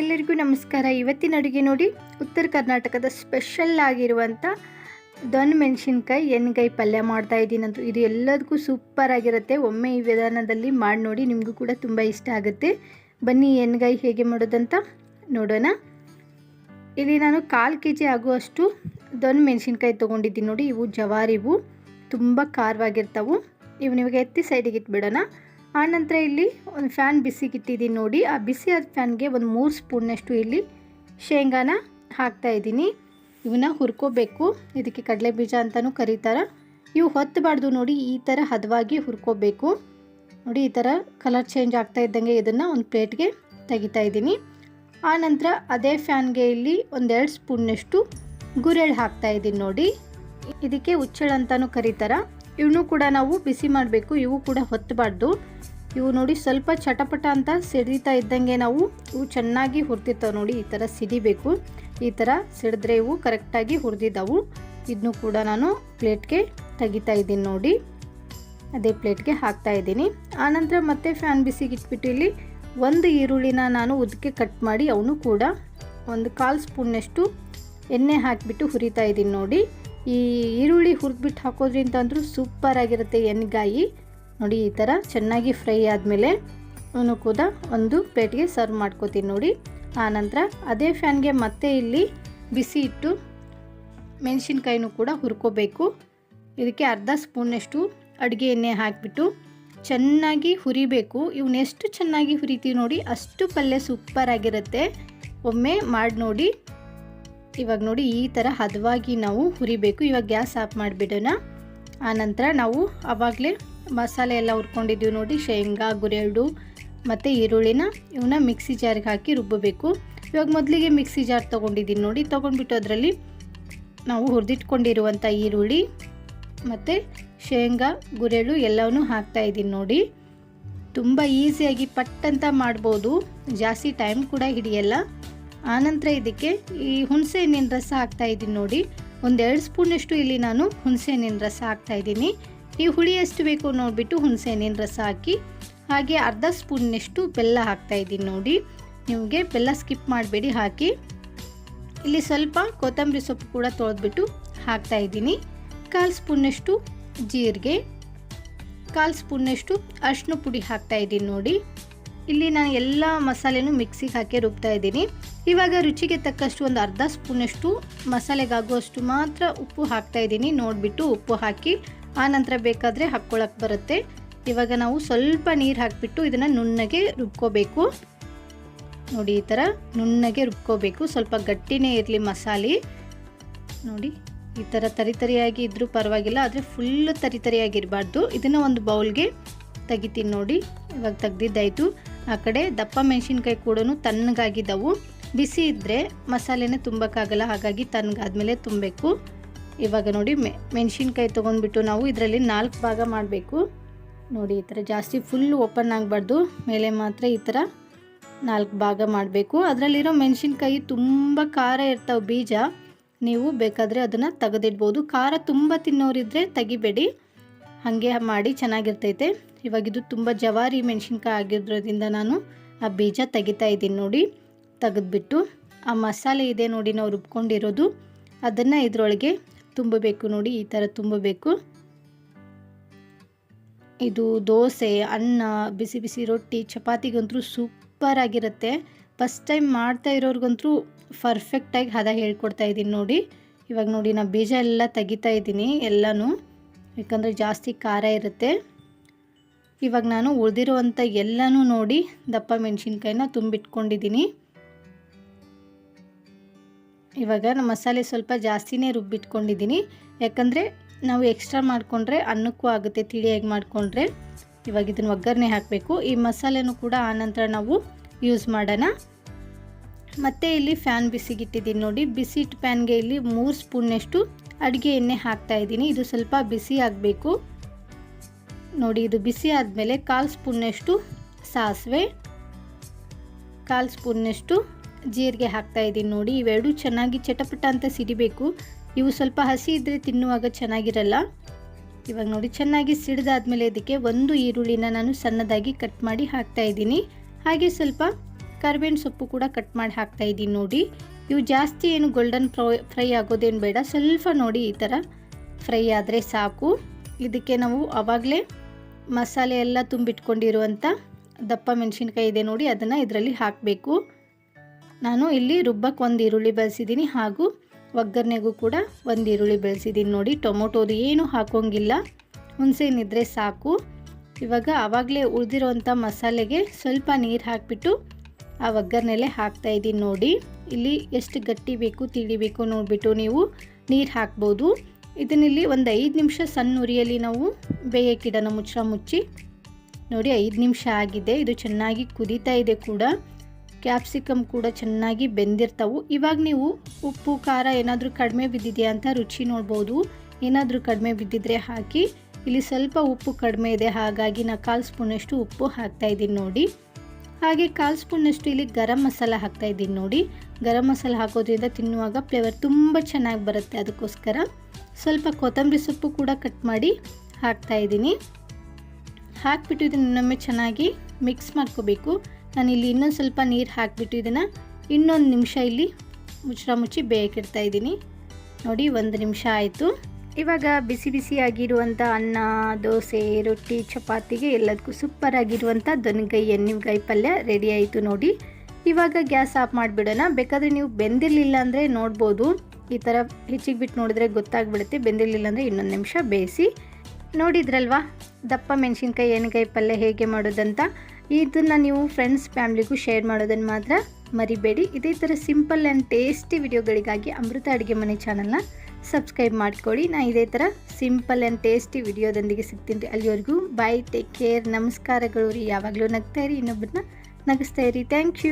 ಎಲ್ಲರಿಗೂ ನಮಸ್ಕಾರ. ಇವತ್ತಿನ ಅಡುಗೆ ನೋಡಿ, ಉತ್ತರ ಕರ್ನಾಟಕದ ಸ್ಪೆಷಲ್ ಆಗಿರುವಂಥ ದೊನ್ ಮೆಣಸಿನ್ಕಾಯಿ, ಎಣ್ಗಾಯಿ ಪಲ್ಯ ಮಾಡ್ತಾ ಇದ್ದೀನಂತು ಇದು ಎಲ್ಲದಕ್ಕೂ ಸೂಪರ್ ಆಗಿರುತ್ತೆ. ಒಮ್ಮೆ ಈ ವಿಧಾನದಲ್ಲಿ ಮಾಡಿ ನೋಡಿ ನಿಮಗೂ ಕೂಡ ತುಂಬ ಇಷ್ಟ ಆಗುತ್ತೆ. ಬನ್ನಿ ಎಣ್ಗಾಯಿ ಹೇಗೆ ಮಾಡೋದಂತ ನೋಡೋಣ. ಇಲ್ಲಿ ನಾನು ಕಾಲು ಕೆ ಜಿ ಆಗುವಷ್ಟು ದೊನ್ ಮೆಣಸಿನ್ಕಾಯಿ ತೊಗೊಂಡಿದ್ದೀನಿ ನೋಡಿ. ಇವು ಜವಾರಿವು ತುಂಬ ಖಾರವಾಗಿರ್ತಾವು. ಇವು ನಿಮಗೆ ಎತ್ತಿ ಸೈಡಿಗೆ ಇಟ್ಬಿಡೋಣ. ಆನಂತರ ಇಲ್ಲಿ ಒಂದು ಫ್ಯಾನ್ ಬಿಸಿಗಿಟ್ಟಿದ್ದೀನಿ ನೋಡಿ. ಆ ಬಿಸಿ ಆದ ಫ್ಯಾನ್ಗೆ ಒಂದು ಮೂರು ಸ್ಪೂನ್ನಷ್ಟು ಇಲ್ಲಿ ಶೇಂಗಾನ ಹಾಕ್ತಾ ಇದ್ದೀನಿ. ಇವನ್ನ ಹುರ್ಕೋಬೇಕು. ಇದಕ್ಕೆ ಕಡಲೆ ಬೀಜ ಅಂತಲೂ ಕರೀತಾರೆ. ಇವು ಹೊತ್ತಬಾರ್ದು ನೋಡಿ, ಈ ಥರ ಹದವಾಗಿ ಹುರ್ಕೋಬೇಕು. ನೋಡಿ, ಈ ಥರ ಕಲರ್ ಚೇಂಜ್ ಆಗ್ತಾ ಇದ್ದಂಗೆ ಇದನ್ನು ಒಂದು ಪ್ಲೇಟ್ಗೆ ತೆಗಿತಾ ಇದ್ದೀನಿ. ಆನಂತರ ಅದೇ ಫ್ಯಾನ್ಗೆ ಇಲ್ಲಿ ಒಂದೆರಡು ಸ್ಪೂನ್ನಷ್ಟು ಗುರೆಳ್ ಹಾಕ್ತಾ ಇದ್ದೀನಿ ನೋಡಿ. ಇದಕ್ಕೆ ಉಚ್ಚಳ ಅಂತಲೂ ಕರೀತಾರೆ. ಇವನು ಕೂಡ ನಾವು ಬಿಸಿ ಮಾಡಬೇಕು, ಇವು ಕೂಡ ಹೊತ್ತಬಾರ್ದು ಇವು ನೋಡಿ ಸ್ವಲ್ಪ ಚಟಪಟ ಅಂತ ಸಿಡಿತಾ ಇದ್ದಂಗೆ ನಾವು ಇವು ಚೆನ್ನಾಗಿ ಹುರಿದಿರ್ತಾವೆ ನೋಡಿ, ಈ ಥರ ಸಿಡಿಬೇಕು. ಈ ಥರ ಸಿಡಿದ್ರೆ ಇವು ಕರೆಕ್ಟಾಗಿ ಹುರಿದಿದ್ದಾವು. ಇದನ್ನು ಕೂಡ ನಾನು ಪ್ಲೇಟ್ಗೆ ತೆಗಿತಾ ಇದ್ದೀನಿ ನೋಡಿ. ಅದೇ ಪ್ಲೇಟ್ಗೆ ಹಾಕ್ತಾ ಇದ್ದೀನಿ. ಆನಂತರ ಮತ್ತೆ ಫ್ಯಾನ್ ಬಿಸಿಗೆ ಇಟ್ಬಿಟ್ಟು ಇಲ್ಲಿ ಒಂದು ಈರುಳ್ಳಿನ ನಾನು ಉದ್ದಕ್ಕೆ ಕಟ್ ಮಾಡಿ ಅವನು ಕೂಡ ಒಂದು ಕಾಲು ಸ್ಪೂನ್ನಷ್ಟು ಎಣ್ಣೆ ಹಾಕಿಬಿಟ್ಟು ಹುರಿತಾ ಇದ್ದೀನಿ ನೋಡಿ. ಈ ಈರುಳ್ಳಿ ಹುರಿದ್ಬಿಟ್ಟು ಹಾಕೋದ್ರಿಂದ ಅಂದರೂ ಸೂಪರ್ ಆಗಿರುತ್ತೆ ಎಣ್ಣೆಗಾಯಿ ನೋಡಿ, ಈ ಥರ ಚೆನ್ನಾಗಿ ಫ್ರೈ ಆದಮೇಲೆ ಅವನು ಕೂಡ ಒಂದು ಪ್ಲೇಟ್ಗೆ ಸರ್ವ್ ಮಾಡ್ಕೋತೀನಿ ನೋಡಿ. ಆನಂತರ ಅದೇ ಫ್ಯಾನ್ಗೆ ಮತ್ತೆ ಇಲ್ಲಿ ಬಿಸಿ ಇಟ್ಟು ಮೆಣಸಿನ್ಕಾಯಿನೂ ಕೂಡ ಹುರ್ಕೋಬೇಕು. ಇದಕ್ಕೆ ಅರ್ಧ ಸ್ಪೂನಷ್ಟು ಅಡುಗೆ ಎಣ್ಣೆ ಹಾಕಿಬಿಟ್ಟು ಚೆನ್ನಾಗಿ ಹುರಿಬೇಕು. ಇವನ್ನ ಎಷ್ಟು ಚೆನ್ನಾಗಿ ಹುರಿತೀವಿ ನೋಡಿ, ಅಷ್ಟು ಪಲ್ಯ ಸೂಪರ್ ಆಗಿರುತ್ತೆ. ಒಮ್ಮೆ ಮಾಡಿ ನೋಡಿ ಇವಾಗ ನೋಡಿ ಈ ಥರ ಹದವಾಗಿ ನಾವು ಹುರಿಬೇಕು. ಇವಾಗ ಗ್ಯಾಸ್ ಆಫ್ ಮಾಡಿಬಿಡೋಣ. ಆನಂತರ ನಾವು ಆವಾಗಲೇ ಮಸಾಲೆ ಎಲ್ಲ ಹುರ್ಕೊಂಡಿದ್ದೀವಿ ನೋಡಿ, ಶೇಂಗಾ, ಗುರೆಳ್ಳು ಮತ್ತು ಈರುಳ್ಳಿನ ಇವನ್ನ ಮಿಕ್ಸಿ ಜಾರಿಗೆ ಹಾಕಿ ರುಬ್ಬಬೇಕು. ಇವಾಗ ಮೊದಲಿಗೆ ಮಿಕ್ಸಿ ಜಾರ್ ತೊಗೊಂಡಿದ್ದೀನಿ ನೋಡಿ, ತೊಗೊಂಡ್ಬಿಟ್ಟು ಅದರಲ್ಲಿ ನಾವು ಹುರಿದಿಟ್ಕೊಂಡಿರುವಂಥ ಈರುಳ್ಳಿ ಮತ್ತು ಶೇಂಗಾ, ಗುರೆಳ್ಳು ಎಲ್ಲವನ್ನೂ ಹಾಕ್ತಾಯಿದ್ದೀನಿ ನೋಡಿ. ತುಂಬ ಈಸಿಯಾಗಿ ಪಟ್ಟಂತ ಮಾಡ್ಬೋದು. ಜಾಸ್ತಿ ಟೈಮ್ ಕೂಡ ಹಿಡಿಯಲ್ಲ. ಆನಂತರ ಇದಕ್ಕೆ ಈ ಹುಣಸೆ ಹಣ್ಣಿನ ರಸ ಹಾಕ್ತಾ ಇದ್ದೀನಿ ನೋಡಿ. ಒಂದೆರಡು ಸ್ಪೂನಷ್ಟು ಇಲ್ಲಿ ನಾನು ಹುಣಸೆ ಹಣ್ಣಿನ ರಸ ಹಾಕ್ತಾ ಇದ್ದೀನಿ. ಈ ಹುಳಿ ಎಷ್ಟು ಬೇಕು ನೋಡಿಬಿಟ್ಟು ಹುಣಸೆ ಹಣ್ಣಿನ ರಸ ಹಾಕಿ, ಹಾಗೆ ಅರ್ಧ ಸ್ಪೂನ್ನಷ್ಟು ಬೆಲ್ಲ ಹಾಕ್ತಾ ಇದ್ದೀನಿ ನೋಡಿ. ನಿಮಗೆ ಬೆಲ್ಲ ಸ್ಕಿಪ್ ಮಾಡಬೇಡಿ, ಹಾಕಿ. ಇಲ್ಲಿ ಸ್ವಲ್ಪ ಕೊತ್ತಂಬರಿ ಸೊಪ್ಪು ಕೂಡ ತೊಳೆದ್ಬಿಟ್ಟು ಹಾಕ್ತಾ ಇದ್ದೀನಿ. ಕಾಲು ಸ್ಪೂನ್ನಷ್ಟು ಜೀರಿಗೆ, ಕಾಲು ಸ್ಪೂನ್ನಷ್ಟು ಅರಿಶಿನ ಪುಡಿ ಹಾಕ್ತಾ ಇದ್ದೀನಿ ನೋಡಿ. ಇಲ್ಲಿ ನಾನು ಎಲ್ಲ ಮಸಾಲೆನೂ ಮಿಕ್ಸಿಗೆ ಹಾಕಿ ರುಬ್ತಾ ಇದ್ದೀನಿ. ಇವಾಗ ರುಚಿಗೆ ತಕ್ಕಷ್ಟು ಒಂದು ಅರ್ಧ ಸ್ಪೂನಷ್ಟು ಮಸಾಲೆಗಾಗುವಷ್ಟು ಮಾತ್ರ ಉಪ್ಪು ಹಾಕ್ತಾ ಇದ್ದೀನಿ. ನೋಡಿಬಿಟ್ಟು ಉಪ್ಪು ಹಾಕಿ ಆನಂತರ ಬೇಕಾದರೆ ಹಾಕ್ಕೊಳಕ್ಕೆ ಬರುತ್ತೆ. ಇವಾಗ ನಾವು ಸ್ವಲ್ಪ ನೀರು ಹಾಕಿಬಿಟ್ಟು ಇದನ್ನು ನುಣ್ಣಗೆ ರುಬ್ಕೋಬೇಕು. ನೋಡಿ, ಈ ಥರ ನುಣ್ಣಗೆ ರುಬ್ಕೋಬೇಕು. ಸ್ವಲ್ಪ ಗಟ್ಟಿನೇ ಇರಲಿ ಮಸಾಲೆ. ನೋಡಿ, ಈ ಥರ ತರಿತರಿಯಾಗಿ ಇದ್ದರೂ ಪರವಾಗಿಲ್ಲ, ಆದರೆ ಫುಲ್ಲು ತರಿ ತರಿಯಾಗಿರಬಾರ್ದು ಇದನ್ನು ಒಂದು ಬೌಲ್ಗೆ ತೆಗಿತೀನಿ ನೋಡಿ. ಇವಾಗ ತೆಗ್ದಿದ್ದಾಯಿತು. ಆ ಕಡೆ ದಪ್ಪ ಮೆಣಸಿನ್ಕಾಯಿ ಕೂಡ ತಣ್ಣಗಾಗಿದ್ದವು. ಬಿಸಿ ಇದ್ದರೆ ಮಸಾಲೆನೇ ತುಂಬಕ್ಕಾಗಲ್ಲ, ಹಾಗಾಗಿ ತಣ್ಣಗಾದ್ಮೇಲೆ ತುಂಬಬೇಕು. ಇವಾಗ ನೋಡಿ ಮೆ, ಮೆಣಸಿನ್ಕಾಯಿ ತೊಗೊಂಡ್ಬಿಟ್ಟು ನಾವು ಇದರಲ್ಲಿ ನಾಲ್ಕು ಭಾಗ ಮಾಡಬೇಕು. ನೋಡಿ, ಈ ಥರ ಜಾಸ್ತಿ ಫುಲ್ಲು ಓಪನ್ ಆಗಬಾರ್ದು. ಮೇಲೆ ಮಾತ್ರ ಈ ಥರ ನಾಲ್ಕು ಭಾಗ ಮಾಡಬೇಕು. ಅದರಲ್ಲಿರೋ ಮೆಣಸಿನ್ಕಾಯಿ ತುಂಬ ಖಾರ ಇರ್ತಾವೆ ಬೀಜ. ನೀವು ಬೇಕಾದರೆ ಅದನ್ನು ತೆಗೆದಿಡ್ಬೋದು. ಖಾರ ತುಂಬ ತಿನ್ನೋರಿದ್ರೆ ತೆಗಿಬೇಡಿ. ಹಾಗೆ ಮಾಡಿ ಚೆನ್ನಾಗಿರ್ತೈತೆ. ಇವಾಗ ಇದು ತುಂಬ ಜವಾರಿ ಮೆಣಸಿನ್ಕಾಯಿ ಆಗಿರೋದ್ರಿಂದ ನಾನು ಆ ಬೀಜ ತೆಗಿತಾ ಇದ್ದೀನಿ ನೋಡಿ. ತೆಗೆದ್ಬಿಟ್ಟು ಆ ಮಸಾಲೆ ಇದೆ ನೋಡಿ ನಾವು ರುಬ್ಕೊಂಡಿರೋದು. ಅದನ್ನು ಇದರೊಳಗೆ ತುಂಬಬೇಕು ನೋಡಿ, ಈ ಥರ ತುಂಬಬೇಕು. ಇದು ದೋಸೆ, ಅನ್ನ, ಬಿಸಿ ಬಿಸಿ ರೊಟ್ಟಿ, ಚಪಾತಿಗಂತೂ ಸೂಪರ್ ಆಗಿರುತ್ತೆ. ಫಸ್ಟ್ ಟೈಮ್ ಮಾಡ್ತಾ ಇರೋರ್ಗಂತೂ ಪರ್ಫೆಕ್ಟಾಗಿ ಹದ ಹೇಳ್ಕೊಡ್ತಾ ಇದ್ದೀನಿ ನೋಡಿ. ಇವಾಗ ನೋಡಿ ನಾನು ಬೀಜ ಎಲ್ಲ ತೆಗಿತಾ ಇದ್ದೀನಿ ಎಲ್ಲನೂ. ಯಾಕಂದರೆ ಜಾಸ್ತಿ ಖಾರ ಇರುತ್ತೆ. ಇವಾಗ ನಾನು ಉಳಿದಿರುವಂಥ ಎಲ್ಲನೂ ನೋಡಿ ದಪ್ಪ ಮೆಣಸಿನ್ಕಾಯಿನ ತುಂಬಿಟ್ಕೊಂಡಿದ್ದೀನಿ. ಇವಾಗ ಮಸಾಲೆ ಸ್ವಲ್ಪ ಜಾಸ್ತಿನೇ ರುಬ್ಬಿಟ್ಕೊಂಡಿದ್ದೀನಿ. ಯಾಕಂದರೆ ನಾವು ಎಕ್ಸ್ಟ್ರಾ ಮಾಡಿಕೊಂಡ್ರೆ ಅನ್ನಕ್ಕೂ ಆಗುತ್ತೆ, ತಿಳಿಯಾಗಿ ಮಾಡಿಕೊಂಡ್ರೆ. ಇವಾಗ ಇದನ್ನು ಒಗ್ಗರಣೆ ಹಾಕಬೇಕು. ಈ ಮಸಾಲೆನೂ ಕೂಡ ಆನಂತರ ನಾವು ಯೂಸ್ ಮಾಡೋಣ. ಮತ್ತು ಇಲ್ಲಿ ಫ್ಯಾನ್ ಬಿಸಿಗಿಟ್ಟಿದ್ದೀನಿ ನೋಡಿ. ಬಿಸಿಟ್ಟು ಪ್ಯಾನ್ಗೆ ಇಲ್ಲಿ ಮೂರು ಸ್ಪೂನ್ನಷ್ಟು ಅಡುಗೆ ಎಣ್ಣೆ ಹಾಕ್ತಾ ಇದ್ದೀನಿ. ಇದು ಸ್ವಲ್ಪ ಬಿಸಿ ಆಗಬೇಕು. ನೋಡಿ, ಇದು ಬಿಸಿ ಆದಮೇಲೆ ಕಾಲು ಸ್ಪೂನ್ನಷ್ಟು ಸಾಸಿವೆ, ಕಾಲು ಸ್ಪೂನ್ನಷ್ಟು ಜೀರಿಗೆ ಹಾಕ್ತಾ ಇದ್ದೀನಿ. ನೋಡಿ, ಇವೆರಡು ಚೆನ್ನಾಗಿ ಚಟಪಟ ಅಂತ ಸಿಡಿಬೇಕು. ಇವು ಸ್ವಲ್ಪ ಹಸಿ ಇದ್ದರೆ ತಿನ್ನುವಾಗ ಚೆನ್ನಾಗಿರಲ್ಲ. ಇವಾಗ ನೋಡಿ, ಚೆನ್ನಾಗಿ ಸಿಡಿದಾದ್ಮೇಲೆ ಇದಕ್ಕೆ ಒಂದು ಈರುಳ್ಳಿನ ನಾನು ಸಣ್ಣದಾಗಿ ಕಟ್ ಮಾಡಿ ಹಾಕ್ತಾ ಇದ್ದೀನಿ. ಹಾಗೆ ಸ್ವಲ್ಪ ಕರ್ಬೇವಿನ ಸೊಪ್ಪು ಕೂಡ ಕಟ್ ಮಾಡಿ ಹಾಕ್ತಾ ಇದ್ದೀನಿ. ನೋಡಿ ಇವು ಜಾಸ್ತಿ ಏನು ಗೋಲ್ಡನ್ ಫ್ರೈ ಫ್ರೈ ಆಗೋದೇನು ಬೇಡ. ಸ್ವಲ್ಪ ನೋಡಿ ಈ ಥರ ಫ್ರೈ ಆದರೆ ಸಾಕು. ಇದಕ್ಕೆ ನಾವು ಆವಾಗಲೇ ಮಸಾಲೆ ಎಲ್ಲ ತುಂಬಿಟ್ಕೊಂಡಿರುವಂಥ ದಪ್ಪ ಮೆಣಸಿನ್ಕಾಯಿ ಇದೆ ನೋಡಿ, ಅದನ್ನು ಇದರಲ್ಲಿ ಹಾಕಬೇಕು. ನಾನು ಇಲ್ಲಿ ರುಬ್ಬಕ್ಕೆ ಒಂದು ಈರುಳ್ಳಿ ಬೆಳೆಸಿದ್ದೀನಿ ಹಾಗೂ ಒಗ್ಗರಣೆಗೂ ಕೂಡ ಒಂದು ಈರುಳ್ಳಿ ಬೆಳೆಸಿದ್ದೀನಿ ನೋಡಿ. ಟೊಮೊಟೋದು ಏನು ಹಾಕೋಂಗಿಲ್ಲ. ಹುಣಸೆಹಣ್ಣಿದ್ರೆ ಸಾಕು. ಇವಾಗ ಆವಾಗಲೇ ಉಳಿದಿರೋವಂಥ ಮಸಾಲೆಗೆ ಸ್ವಲ್ಪ ನೀರು ಹಾಕಿಬಿಟ್ಟು ಆ ಒಗ್ಗರಣೆಲೆ ಹಾಕ್ತಾಯಿದ್ದೀನಿ ನೋಡಿ. ಇಲ್ಲಿ ಎಷ್ಟು ಗಟ್ಟಿ ಬೇಕು ತಿಳಿಬೇಕು ನೋಡಿಬಿಟ್ಟು ನೀವು ನೀರು ಹಾಕ್ಬೋದು. ಇದನ್ನಿಲ್ಲಿ ಒಂದು ಐದು ನಿಮಿಷ ಸಣ್ಣ ಉರಿಯಲ್ಲಿ ನಾವು ಬೇಯಕ್ಕಿಡೋಣ ಮುಚ್ಚ ಮುಚ್ಚಿ ನೋಡಿ ಐದು ನಿಮಿಷ ಆಗಿದೆ. ಇದು ಚೆನ್ನಾಗಿ ಕುದೀತಾ ಇದೆ ಕೂಡ. ಕ್ಯಾಪ್ಸಿಕಮ್ ಕೂಡ ಚೆನ್ನಾಗಿ ಬೆಂದಿರ್ತಾವು. ಇವಾಗ ನೀವು ಉಪ್ಪು, ಖಾರ ಏನಾದರೂ ಕಡಿಮೆ ಬಿದ್ದಿದೆಯಾ ಅಂತ ರುಚಿ ನೋಡ್ಬೋದು. ಏನಾದರೂ ಕಡಿಮೆ ಬಿದ್ದಿದ್ರೆ ಹಾಕಿ. ಇಲ್ಲಿ ಸ್ವಲ್ಪ ಉಪ್ಪು ಕಡಿಮೆ ಇದೆ, ಹಾಗಾಗಿ ನಾನು ಕಾಲು ಸ್ಪೂನಷ್ಟು ಉಪ್ಪು ಹಾಕ್ತಾಯಿದ್ದೀನಿ ನೋಡಿ. ಹಾಗೆ ಕಾಲು ಸ್ಪೂನಷ್ಟು ಇಲ್ಲಿ ಗರಂ ಮಸಾಲ ಹಾಕ್ತಾ ಇದ್ದೀನಿ ನೋಡಿ. ಗರಂ ಮಸಾಲ ಹಾಕೋದ್ರಿಂದ ತಿನ್ನುವಾಗ ಫ್ಲೇವರ್ ತುಂಬ ಚೆನ್ನಾಗಿ ಬರುತ್ತೆ ಅದಕ್ಕೋಸ್ಕರ. ಸ್ವಲ್ಪ ಕೊತ್ತಂಬರಿ ಸೊಪ್ಪು ಕೂಡ ಕಟ್ ಮಾಡಿ ಹಾಕ್ತಾ ಇದ್ದೀನಿ. ಹಾಕ್ಬಿಟ್ಟು ಇದನ್ನು ಇನ್ನೊಮ್ಮೆ ಚೆನ್ನಾಗಿ ಮಿಕ್ಸ್ ಮಾಡ್ಕೋಬೇಕು. ನಾನು ಇಲ್ಲಿ ಇನ್ನೊಂದು ಸ್ವಲ್ಪ ನೀರು ಹಾಕಿಬಿಟ್ಟು ಇದನ್ನು ಇನ್ನೊಂದು ನಿಮಿಷ ಇಲ್ಲಿ ಮುಚ್ಚರ ಮುಚ್ಚಿ ಬೇಯಕ್ಕಿಡ್ತಾ ಇದ್ದೀನಿ. ನೋಡಿ, ಒಂದು ನಿಮಿಷ ಆಯಿತು. ಇವಾಗ ಬಿಸಿ ಬಿಸಿಯಾಗಿರುವಂಥ ಅನ್ನ, ದೋಸೆ, ರೊಟ್ಟಿ, ಚಪಾತಿಗೆ ಎಲ್ಲದಕ್ಕೂ ಸೂಪರ್ ಆಗಿರುವಂಥ ದೊನ್ಗೈ ಎಣ್ಣಿಗಾಯಿ ಪಲ್ಯ ರೆಡಿ ಆಯಿತು ನೋಡಿ. ಇವಾಗ ಗ್ಯಾಸ್ ಆಫ್ ಮಾಡಿಬಿಡೋಣ. ಬೇಕಾದರೆ ನೀವು ಬೆಂದಿರಲಿಲ್ಲ ಅಂದರೆ ನೋಡ್ಬೋದು. ಈ ಥರ ಹೆಚ್ಚಿಗೆ ಬಿಟ್ಟು ನೋಡಿದ್ರೆ ಗೊತ್ತಾಗ್ಬಿಡುತ್ತೆ. ಬೆಂದಿರಲಿಲ್ಲ ಅಂದರೆ ಇನ್ನೊಂದು ನಿಮಿಷ ಬೇಯಿಸಿ. ನೋಡಿದ್ರಲ್ವಾ? ದಪ್ಪ ಮೆಣಸಿನ್ಕಾಯಿ ಎಣ್ಣೆಕಾಯಿ ಪಲ್ಯ ಹೇಗೆ ಮಾಡೋದಂತ? ಇದನ್ನು ನೀವು ಫ್ರೆಂಡ್ಸ್ ಫ್ಯಾಮ್ಲಿಗೂ ಶೇರ್ ಮಾಡೋದನ್ನು ಮಾತ್ರ ಮರಿಬೇಡಿ. ಇದೇ ಥರ ಸಿಂಪಲ್ ಆ್ಯಂಡ್ ಟೇಸ್ಟಿ ವಿಡಿಯೋಗಳಿಗಾಗಿ ಅಮೃತ ಅಡುಗೆ ಮನೆ ಚಾನಲ್ನ ಸಬ್ಸ್ಕ್ರೈಬ್ ಮಾಡ್ಕೊಳ್ಳಿ. ನಾನು ಇದೇ ಥರ ಸಿಂಪಲ್ ಆ್ಯಂಡ್ ಟೇಸ್ಟಿ ವಿಡಿಯೋದೊಂದಿಗೆ ಸಿಗ್ತೀನಿ ರೀ ಅಲ್ಲಿವರೆಗೂ. ಬಾಯ್ ಟೇಕ್ ಕೇರ್ ನಮಸ್ಕಾರಗಳು ರೀ. ಯಾವಾಗಲೂ ನಗ್ತಾ ಇರಿ. ಇನ್ನೊಬ್ಬರನ್ನ ನಗಿಸ್ತಾ ಇರಿ. Thank you